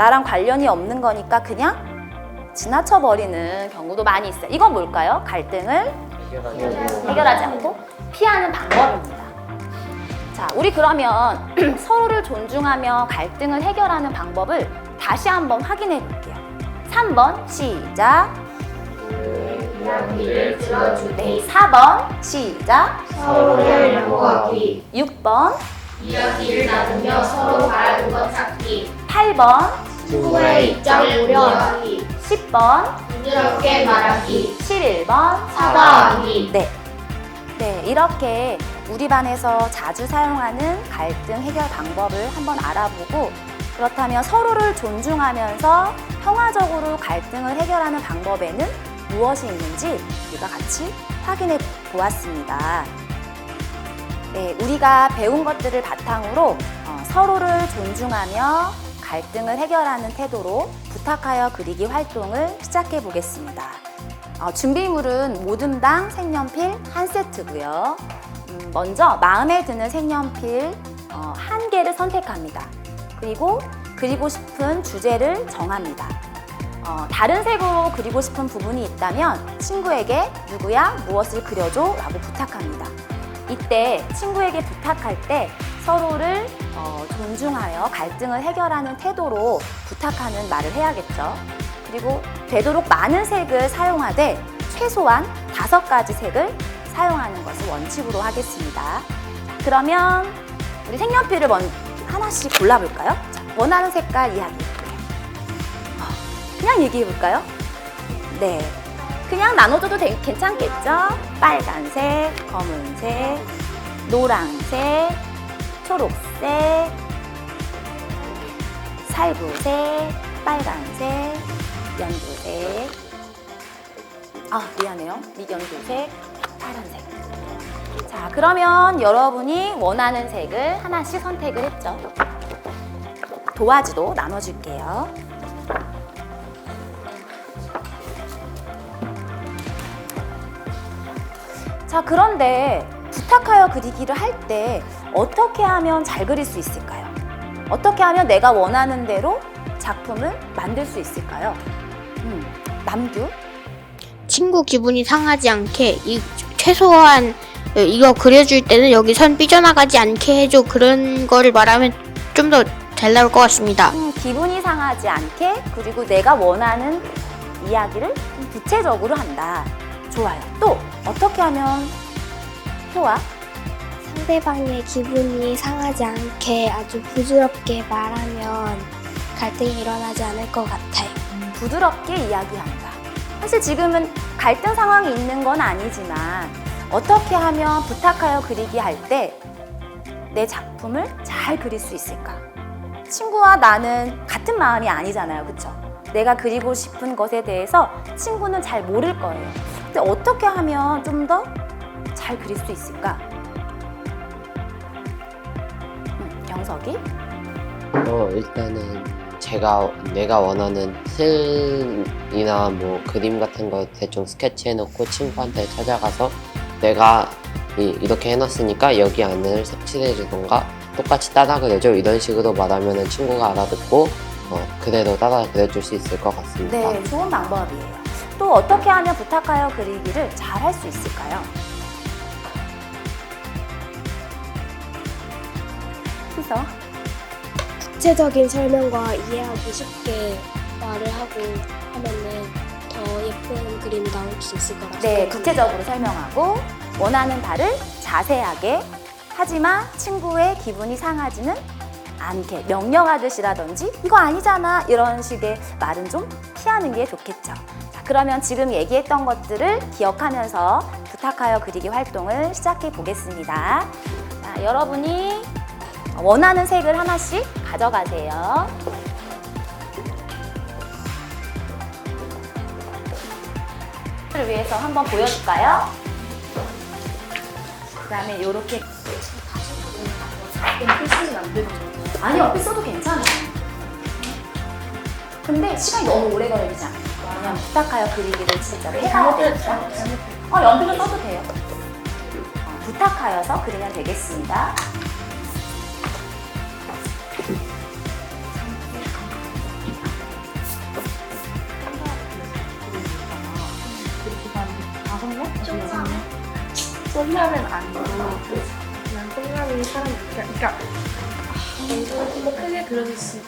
나랑 관련이 없는 거니까 그냥 지나쳐 버리는 경우도 많이 있어요. 이건 뭘까요? 갈등을 해결하지 않고 피하는 방법입니다. 자, 우리 그러면 서로를 존중하며 갈등을 해결하는 방법을 다시 한번 확인해 볼게요. 3번 시작. 네, 4번 시작. 서로를 양보하기 6번, 이야기를 나누며 서로 바라는 것 찾기 8번, 친구의 입장 고려하기 10번, 부드럽게 말하기 11번, 사과하기 네. 네, 이렇게 우리 반에서 자주 사용하는 갈등 해결 방법을 한번 알아보고 그렇다면 서로를 존중하면서 평화적으로 갈등을 해결하는 방법에는 무엇이 있는지 우리가 같이 확인해 보았습니다. 네, 우리가 배운 것들을 바탕으로 어, 서로를 존중하며 갈등을 해결하는 태도로 부탁하여 그리기 활동을 시작해 보겠습니다. 어, 준비물은 모듬당 색연필 한 세트고요. 음, 먼저 마음에 드는 색연필 어, 한 개를 선택합니다. 그리고 그리고 싶은 주제를 정합니다. 어, 다른 색으로 그리고 싶은 부분이 있다면 친구에게 누구야 무엇을 그려줘 라고 부탁합니다. 이때 친구에게 부탁할 때 서로를 어, 존중하여 갈등을 해결하는 태도로 부탁하는 말을 해야겠죠. 그리고 되도록 많은 색을 사용하되 최소한 다섯 가지 색을 사용하는 것을 원칙으로 하겠습니다. 자, 그러면 우리 색연필을 먼 하나씩 골라볼까요? 자, 원하는 색깔 이야기. 어, 그냥 얘기해 볼까요? 네. 그냥 나눠줘도 되- 괜찮겠죠? 빨간색, 검은색, 노란색, 초록색, 살구색, 빨간색, 연두색. 아, 미안해요. 미연두색, 파란색. 자, 그러면 여러분이 원하는 색을 하나씩 선택을 했죠. 도화지도 나눠줄게요. 자, 그런데 부탁하여 그리기를 할 때 어떻게 하면 잘 그릴 수 있을까요? 어떻게 하면 내가 원하는 대로 작품을 만들 수 있을까요? 음, 남규? 친구 기분이 상하지 않게 이 최소한 어, 이거 그려줄 때는 여기 선 삐져나가지 않게 해줘 그런 거를 말하면 좀 더 잘 나올 것 같습니다. 음, 기분이 상하지 않게 그리고 내가 원하는 이야기를 좀 구체적으로 한다. 좋아요. 또 어떻게 하면 효와 상대방의 기분이 상하지 않게 아주 부드럽게 말하면 갈등이 일어나지 않을 것 같아요. 부드럽게 이야기한다. 사실 지금은 갈등 상황이 있는 건 아니지만 어떻게 하면 부탁하여 그리기 할 때 내 작품을 잘 그릴 수 있을까? 친구와 나는 같은 마음이 아니잖아요. 그쵸? 내가 그리고 싶은 것에 대해서 친구는 잘 모를 거예요. 근데 어떻게 하면 좀 더 잘 그릴 수 있을까? 음, 영석이? 어, 일단은 제가 내가 원하는 틀이나 뭐 그림 같은 거 대충 스케치해놓고 친구한테 찾아가서 내가 이, 이렇게 해놨으니까 여기 안을 색칠해주던가 똑같이 따라 그려줘 이런 식으로 말하면은 친구가 알아듣고 어, 그대로 따라 그려줄 수 있을 것 같습니다. 네, 좋은 방법이에요. 또 어떻게 하면 부탁하여 그리기를 잘 할 수 있을까요? 희서. 구체적인 설명과 이해하기 쉽게 말을 하고 하면은 더 예쁜 그림이 나올 수 있을 것 같아요. 네, 구체적으로 설명하고 원하는 바를 자세하게 하지만 친구의 기분이 상하지는 않게 명령하듯이라든지 이거 아니잖아 이런 식의 말은 좀 피하는 게 좋겠죠. 자, 그러면 지금 얘기했던 것들을 기억하면서 부탁하여 그리기 활동을 시작해 보겠습니다. 자, 여러분이 원하는 색을 하나씩 가져가세요. 를 위해서 한번 보여줄까요? 그 다음에 이렇게 아니요, 피 써도 괜찮아요. 근데 시간이 너무 오래 걸리지 않아요. 그냥 부탁하여 그리기를 진짜 해봐야 되니까. 어, 연필로 써도 돼요. 어, 부탁하여서 그리면 되겠습니다. 썸남은 아니고 그냥 썸남이 사람 그러니까 아, 좀더 크게 그려줄 수 있어?